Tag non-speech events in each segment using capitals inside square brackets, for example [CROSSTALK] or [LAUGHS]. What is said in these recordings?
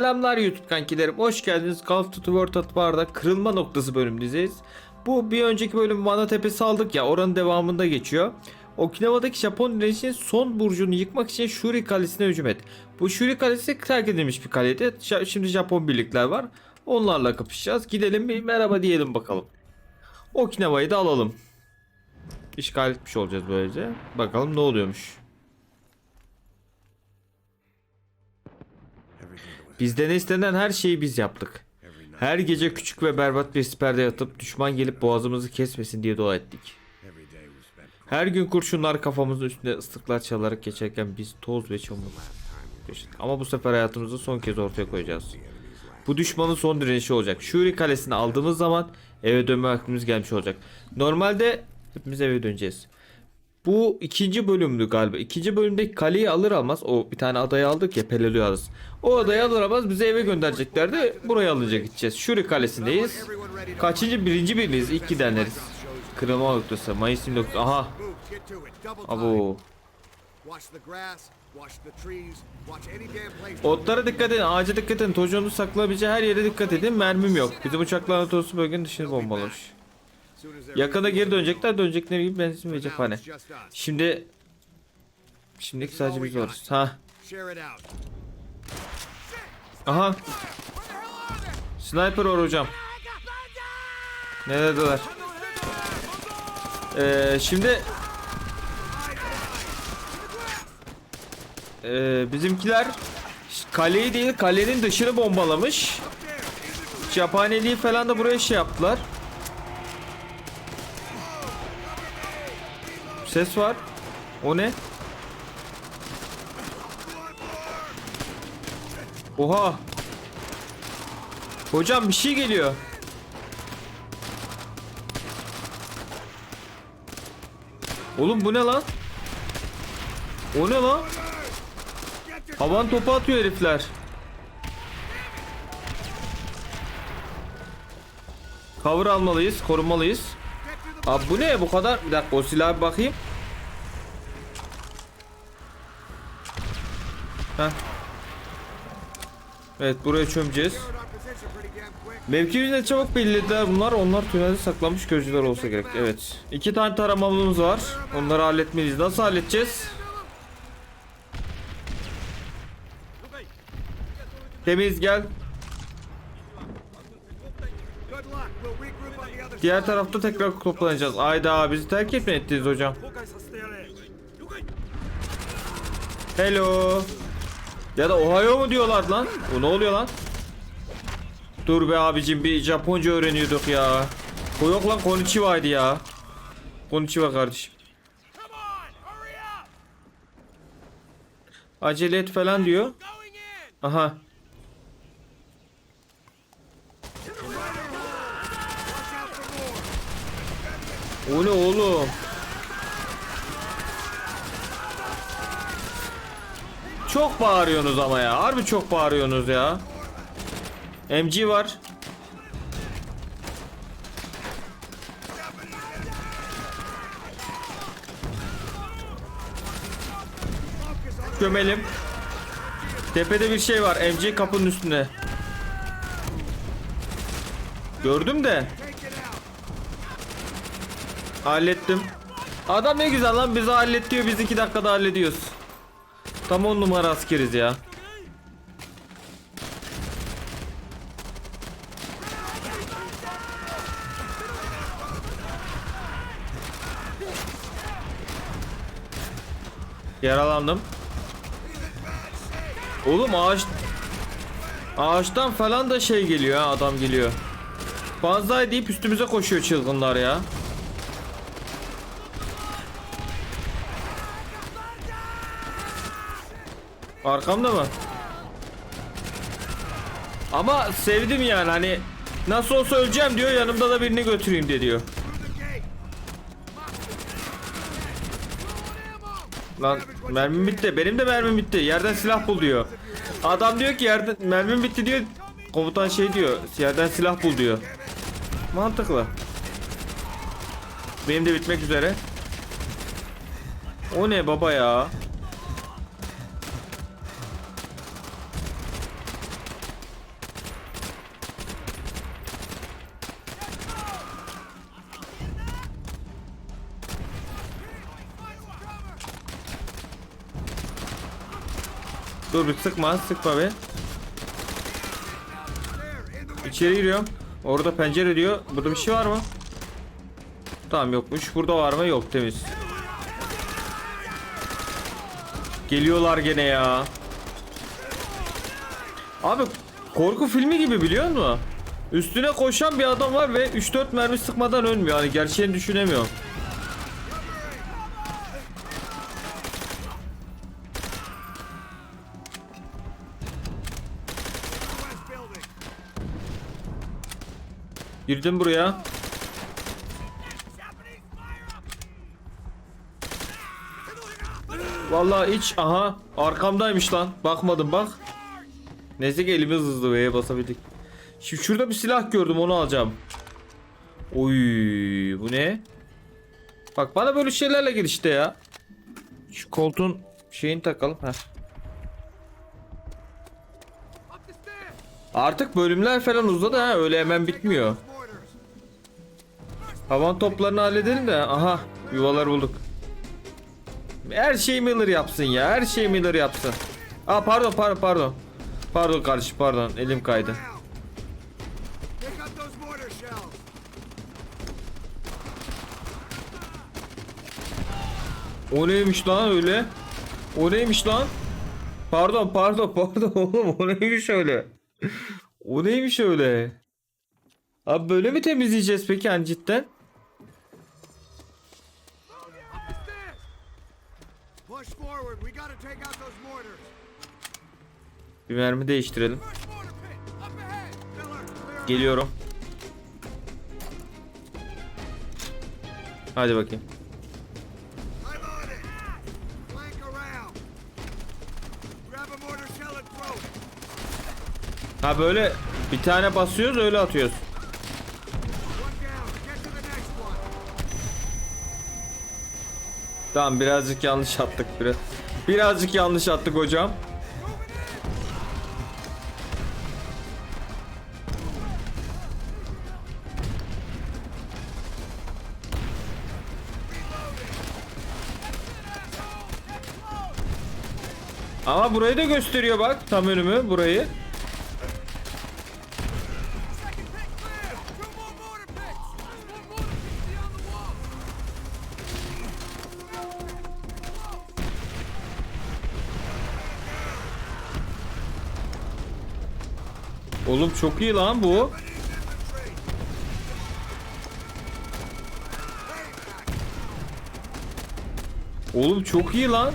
Selamlar YouTube kankilerim. Hoş geldiniz. Call of Duty World at War'da kırılma noktası bölümündeyiz. Bu bir önceki bölüm Mana Tepesi aldık ya oranın devamında geçiyor. Okinawa'daki Japon direnişinin son burcunu yıkmak için Shuri Kalesi'ne hücum et. Bu Shuri Kalesi terk edilmiş bir kaleydi. Şimdi Japon birlikler var. Onlarla kapışacağız. Gidelim bir merhaba diyelim bakalım. Okinawa'yı da alalım. İşgal etmiş olacağız böylece. Bakalım ne oluyormuş. Bizden istenen her şeyi biz yaptık. Her gece küçük ve berbat bir siperde yatıp düşman gelip boğazımızı kesmesin diye dua ettik. Her gün kurşunlar kafamızın üstünde ıslıklar çalarak geçerken biz toz ve çamur yaşadık. Ama bu sefer hayatımızı son kez ortaya koyacağız. Bu düşmanın son direnişi olacak. Shuri kalesini aldığımız zaman eve dönme vaktimiz gelmiş olacak. Normalde hepimiz eve döneceğiz. Bu ikinci bölümdü galiba. İkinci bölümdeki kaleyi alır almaz o bir tane adayı aldık ya Peleliuarız. O adayı alır almaz bizi eve göndereceklerdi. Buraya alınca gideceğiz. Shuri kalesindeyiz. Kaçıncı? Birinci biriyiz. İlk gidenleriz. Kırılma noktası. Mayıs 29. Aha. Abo. Otlara dikkat edin. Ağaca dikkat edin. Tocuğunu saklayabileceği her yere dikkat edin. Mermim yok. Bizim uçaklar Anatolası bölgenin dışını bombalamış. Yakında geri dönecekler. Dönecekleri gibi benzin ve cephane. Şimdi Şimdiki sadece biz varız. Ha. Aha. Sniper var hocam. Ne dediler? Ee, şimdi ee, bizimkiler kaleyi değil kalenin dışını bombalamış. Cephaneliği falan da buraya şey yaptılar. Ses var. O ne? Oha. Hocam bir şey geliyor. Oğlum bu ne lan? O ne lan? Havan topu atıyor herifler. Cover almalıyız, korunmalıyız. Abi bu ne? Bu kadar. Bir dakika o silaha bakayım. Heh. Evet buraya çömeceğiz. Mevkimizi çabuk belirlediler bunlar. Onlar tünelde saklanmış gözcüler olsa gerek. Evet. İki tane taramamız var. Onları halletmeliyiz. Nasıl halledeceğiz? Temiz gel. Diğer tarafta tekrar toplanacağız. Ayda bizi terk etme ettiniz hocam. Hello. Ya da Ohio mu diyorlar lan? O ne oluyor lan? Dur be abicim bir Japonca öğreniyorduk ya. O yok lan konnichiwa'ydı ya. Konnichiwa kardeşim. Acele et falan diyor. Aha. O ne oğlum? Çok bağırıyorsunuz ama ya. Harbi çok bağırıyorsunuz ya. MG var. Gömelim. Tepede bir şey var. MG kapının üstünde. Gördüm de. Hallettim. Adam ne güzel lan bizi hallet diyor. Biz iki dakikada hallediyoruz. Tam on numara askeriz ya. Yaralandım. Oğlum ağaç Ağaçtan falan da şey geliyor ha adam geliyor. Banzai deyip üstümüze koşuyor çılgınlar ya. Arkamda mı? Ama sevdim yani hani nasıl olsa öleceğim diyor yanımda da birini götüreyim de diyor. Lan mermim bitti. Benim de mermim bitti. Yerden silah bul diyor. Adam diyor ki yerden mermim bitti diyor. Komutan şey diyor. Yerden silah bul diyor. Mantıklı. Benim de bitmek üzere. O ne baba ya? Dur bir sıkma sıkma be. İçeri giriyorum. Orada pencere diyor. Burada bir şey var mı? Tamam yokmuş. Burada var mı? Yok temiz. Geliyorlar gene ya. Abi korku filmi gibi biliyor musun? Üstüne koşan bir adam var ve 3-4 mermi sıkmadan ölmüyor. Hani gerçeğini düşünemiyorum. Girdim buraya. Vallahi hiç aha arkamdaymış lan. Bakmadım bak. Neyse ki elimiz hızlı V'ye basabildik. Şimdi şurada bir silah gördüm onu alacağım. Oy bu ne? Bak bana böyle şeylerle gel işte ya. Şu koltuğun şeyini takalım. Heh. Artık bölümler falan uzadı ha öyle hemen bitmiyor. Havan toplarını halledelim de aha yuvalar bulduk. Her şeyi Miller yapsın ya her şeyi Miller yapsın. Aa pardon pardon pardon. Pardon kardeşim pardon elim kaydı. O neymiş lan öyle? O neymiş lan? Pardon pardon [LAUGHS] pardon oğlum o neymiş öyle? o neymiş öyle? Abi böyle mi temizleyeceğiz peki hani cidden? Bir mermi değiştirelim. Geliyorum. Hadi bakayım. Ha böyle bir tane basıyoruz öyle atıyoruz. Tamam birazcık yanlış attık biraz. Birazcık yanlış attık hocam. Ama burayı da gösteriyor bak tam önümü burayı. Oğlum çok iyi lan bu. Oğlum çok iyi lan.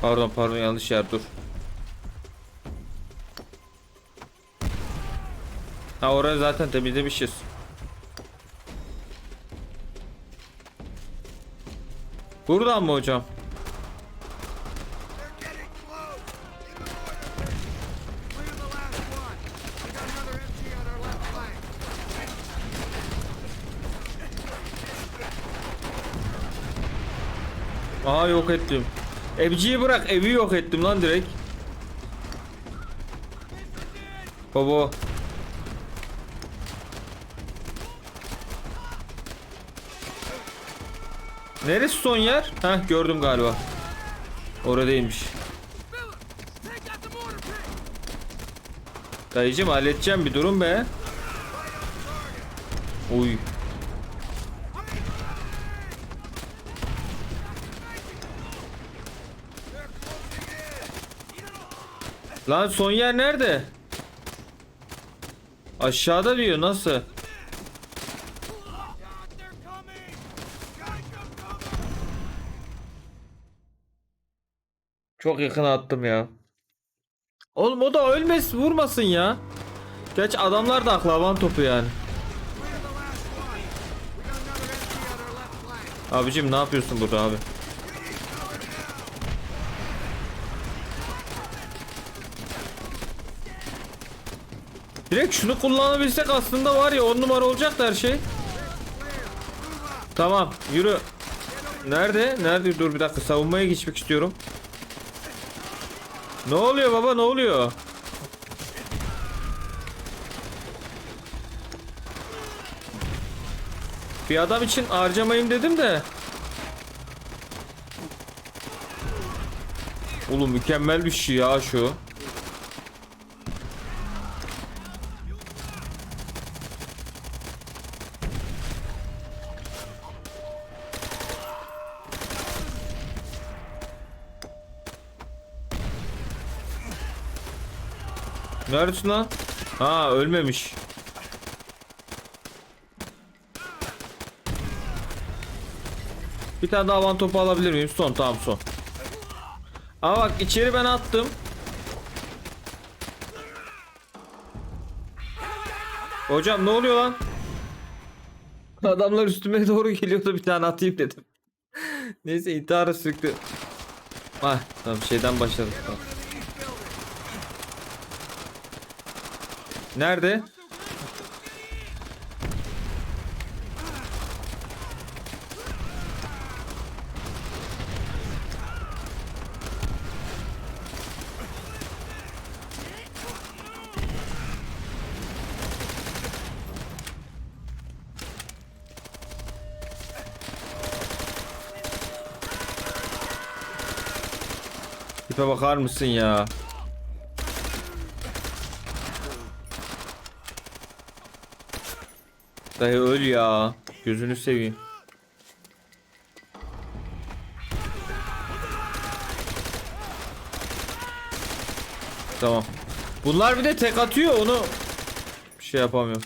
Pardon pardon yanlış yer dur. Ha orayı zaten temizlemişiz. Buradan mı hocam? Aha yok ettim. Evciyi bırak evi yok ettim lan direkt. Baba. Neresi son yer? Heh gördüm galiba. Orada değilmiş. Miller, take out the mortar pit. Dayıcım halledeceğim bir durum be. Uy. Lan son yer nerede? Aşağıda diyor nasıl? Çok yakın attım ya. Oğlum o da ölmez vurmasın ya. Geç adamlar da aklavan topu yani. Abicim ne yapıyorsun burada abi? Direkt şunu kullanabilsek aslında var ya on numara olacak her şey. Tamam yürü. Nerede? Nerede? Dur bir dakika savunmaya geçmek istiyorum. Ne oluyor baba ne oluyor? Bir adam için harcamayayım dedim de. Oğlum mükemmel bir şey ya şu. Neredesin lan? Ha ölmemiş. Bir tane daha van topu alabilir miyim? Son tamam son. Ama bak içeri ben attım. Hocam ne oluyor lan? Adamlar üstüme doğru geliyordu bir tane atayım dedim. [LAUGHS] Neyse intihara sürüklü. Ah tamam şeyden başladık. Tamam. Nerede? Tipe bakar mısın ya? Dayı öl ya. Gözünü seveyim. Tamam. Bunlar bir de tek atıyor onu bir şey yapamıyorum.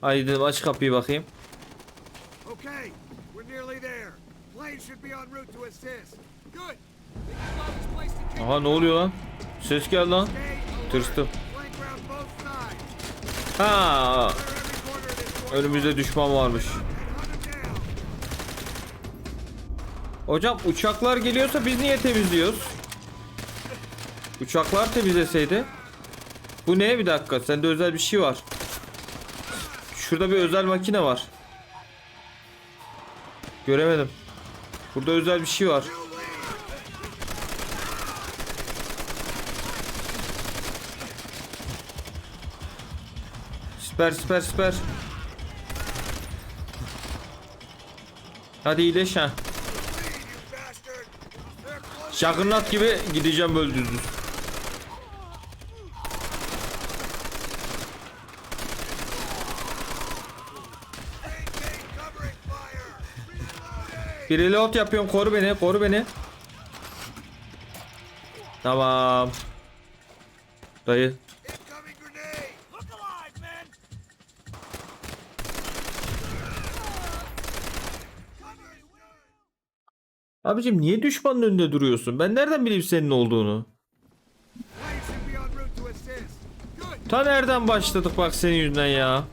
Haydi dedim aç kapıyı bakayım. Okay, we're nearly there. Planes should be en route to assist. Good. Aha ne oluyor lan? Ses geldi lan. Tırstım. Ha, önümüzde düşman varmış. Hocam uçaklar geliyorsa biz niye temizliyoruz? Uçaklar temizleseydi. Bu ne bir dakika sende özel bir şey var. Şurada bir özel makine var. Göremedim. Burada özel bir şey var. Süper süper süper. Hadi iyileş ha. Şakırnat gibi gideceğim böyle. Bir reload yapıyorum koru beni koru beni. Tamam. Dayı. Abicim niye düşmanın önünde duruyorsun? Ben nereden bileyim senin olduğunu? Ta nereden başladık bak senin yüzünden ya.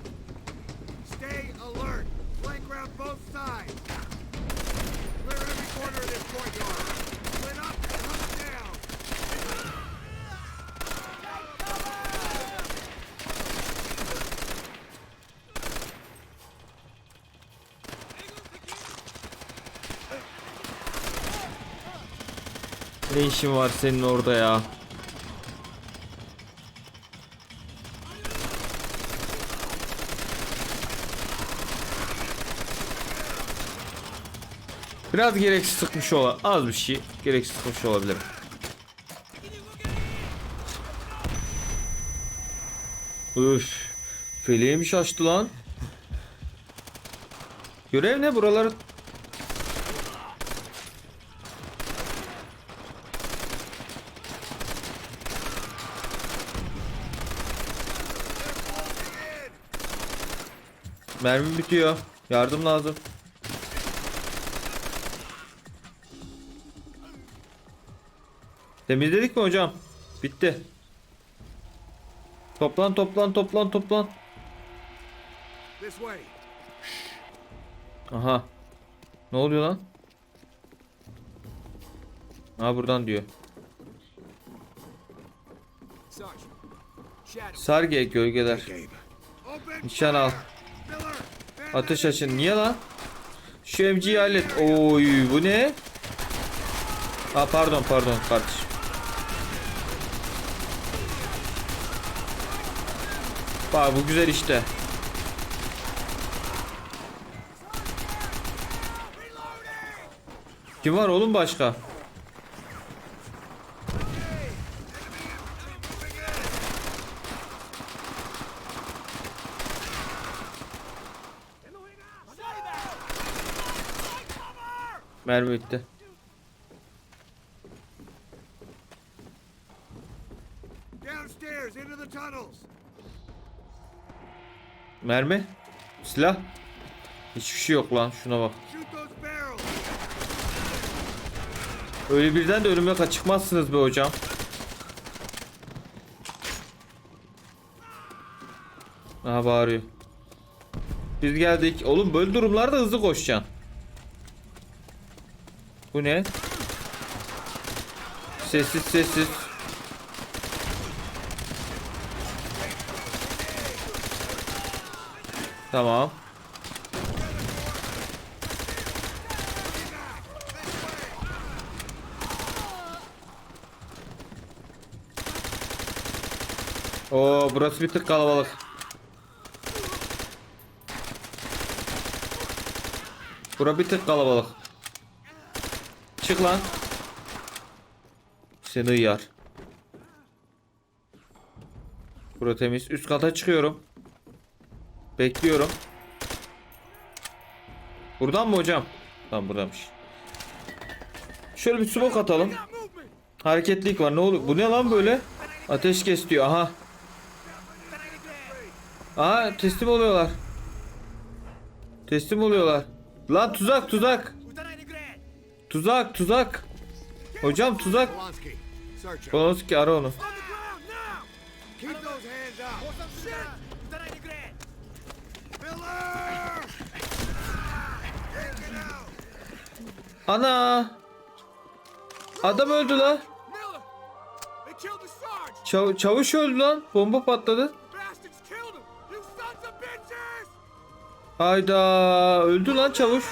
İşin var senin orada ya? Biraz gereksiz sıkmış ola az bir şey gereksiz sıkmış olabilir. Üf. Feleğim şaştı lan. Görev ne buraları? Mermim bitiyor. Yardım lazım. Temizledik mi hocam? Bitti. Toplan toplan toplan toplan. Aha. Ne oluyor lan? Ha buradan diyor. Sarge. Gölgeler. Nişan al. Ateş açın. Niye lan? Şu MG'yi hallet. Oy bu ne? Aa pardon pardon kardeşim. Bak bu güzel işte. Kim var oğlum başka? Mermi bitti. Downstairs, into the tunnels. Mermi? Silah? Hiçbir şey yok lan şuna bak. Öyle birden de ölüme kaçıkmazsınız be hocam. Aha bağırıyor. Biz geldik. Oğlum böyle durumlarda hızlı koşacaksın. Bu ne? Sessiz sessiz. Tamam. Oo burası bir tık kalabalık. Bura bir tık kalabalık. Çık lan. Seni yar. Bura temiz. Üst kata çıkıyorum. Bekliyorum. Buradan mı hocam? Tamam buradanmış. Şöyle bir smoke atalım. Hareketlilik var. Ne oluyor? Bu ne lan böyle? Ateş kes diyor. Aha. Aha teslim oluyorlar. Teslim oluyorlar. Lan tuzak tuzak. Tuzak tuzak. Hocam tuzak. Bonoski ara onu. Ana. Adam öldü lan. Çav- çavuş öldü lan. Bomba patladı. Hayda. Öldü lan çavuş.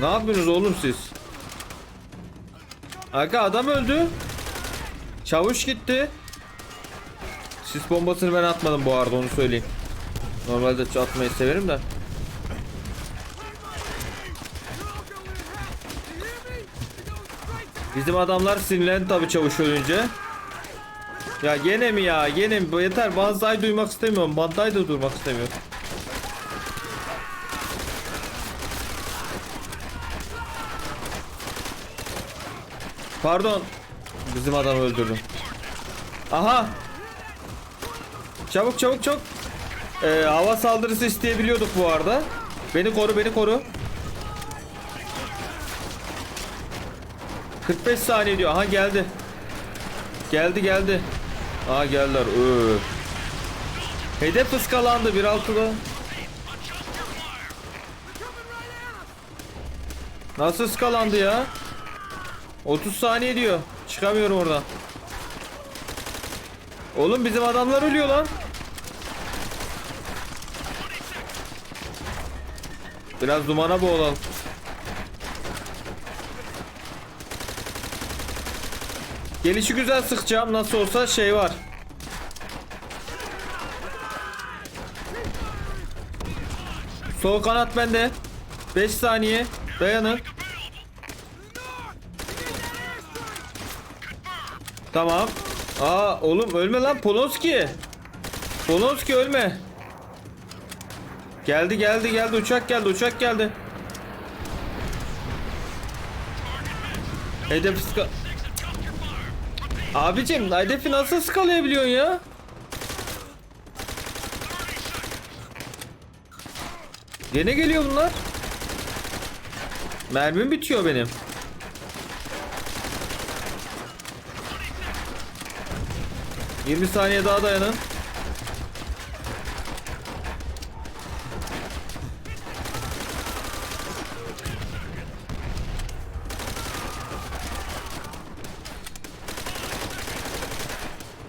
Ne yapıyorsunuz oğlum siz? Aga adam öldü. Çavuş gitti. Sis bombasını ben atmadım bu arada onu söyleyeyim. Normalde atmayı severim de. Bizim adamlar sinirlendi tabi çavuş ölünce. Ya gene mi ya gene mi yeter Banzai duymak istemiyorum Bandai da durmak istemiyorum. Pardon. Bizim adam öldürdüm. Aha. Çabuk çabuk çabuk. Ee, hava saldırısı isteyebiliyorduk bu arada. Beni koru beni koru. 45 saniye diyor. Aha geldi. Geldi geldi. Aha geldiler. Öf. Hedef ıskalandı 1.6'da. Nasıl ıskalandı ya? 30 saniye diyor. Çıkamıyorum oradan. Oğlum bizim adamlar ölüyor lan. Biraz dumana boğulalım. Gelişi güzel sıkacağım. Nasıl olsa şey var. Sol kanat bende. 5 saniye. Dayanın. Tamam. Aa oğlum ölme lan Polonski. Polonski ölme. Geldi geldi geldi uçak geldi uçak geldi. Hedef ska... Abicim hedefi nasıl skalayabiliyorsun ya? Gene geliyor bunlar. Mermim bitiyor benim. Yirmi saniye daha dayanın.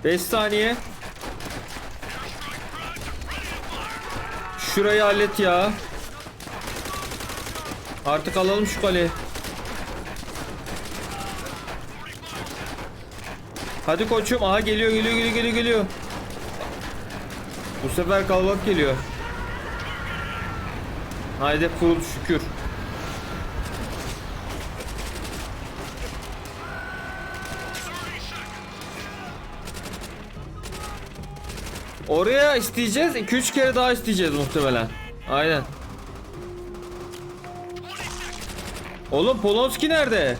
Beş saniye. Şurayı hallet ya. Artık alalım şu kaleyi. Hadi koçum. Aha geliyor geliyor geliyor geliyor geliyor. Bu sefer kalabalık geliyor. Haydi kurul şükür. Oraya isteyeceğiz. 2-3 kere daha isteyeceğiz muhtemelen. Aynen. Oğlum Polonski nerede?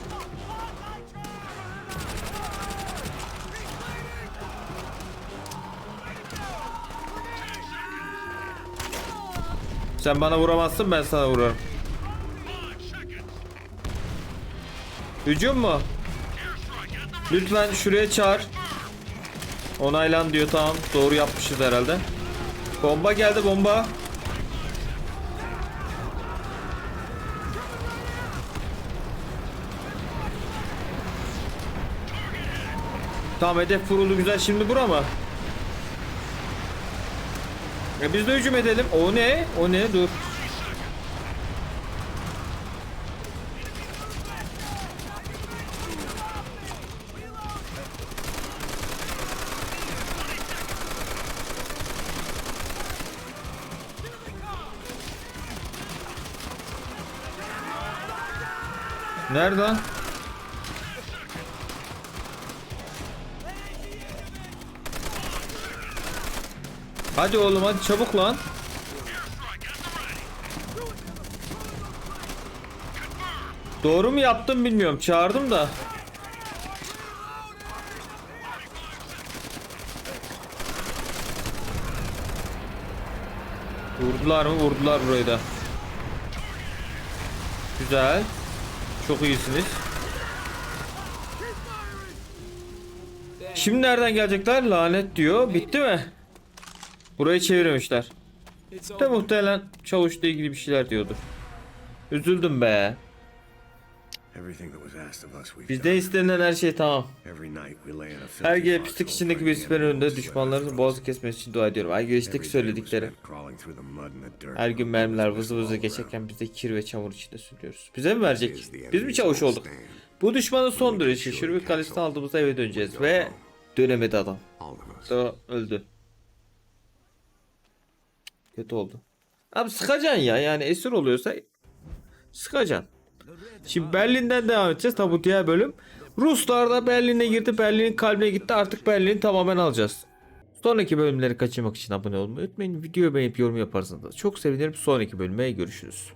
Sen bana vuramazsın ben sana vurarım. Hücum mu? Lütfen şuraya çağır. Onaylan diyor tamam. Doğru yapmışız herhalde. Bomba geldi bomba. Tamam hedef vuruldu güzel şimdi bura mı? E biz de hücum edelim. O ne? O ne? Dur. Nerede Hadi oğlum hadi çabuk lan. Doğru mu yaptım bilmiyorum. Çağırdım da. Vurdular mı? Vurdular burayı da. Güzel. Çok iyisiniz. Şimdi nereden gelecekler? Lanet diyor. Bitti mi? Burayı çevirmişler. De muhtemelen çavuşla ilgili bir şeyler diyordu. Üzüldüm be. Everything that was asked of us we've Bizde istenilen her şey tamam. Her gece pislik içindeki bir siperin önünde düşmanlarımızın boğazı kesmesi için dua ediyorum. Her gece we söyledikleri. Her gün mermiler vızı vızı geçerken biz de kir ve çamur içinde sürüyoruz. Bize mi verecek? Biz mi çavuş olduk? Bu düşmanın son duruşu. Şurubik kalesini aldığımızda eve döneceğiz ve dönemedi adam. Da öldü. Kötü oldu. Abi sıkacaksın ya yani esir oluyorsa sıkacaksın. Şimdi Berlin'den devam edeceğiz tabi diğer bölüm. Ruslar da Berlin'e girdi Berlin'in kalbine gitti artık Berlin'i tamamen alacağız. Sonraki bölümleri kaçırmak için abone olmayı unutmayın. Videoyu beğenip yorum yaparsanız da çok sevinirim. Sonraki bölüme görüşürüz.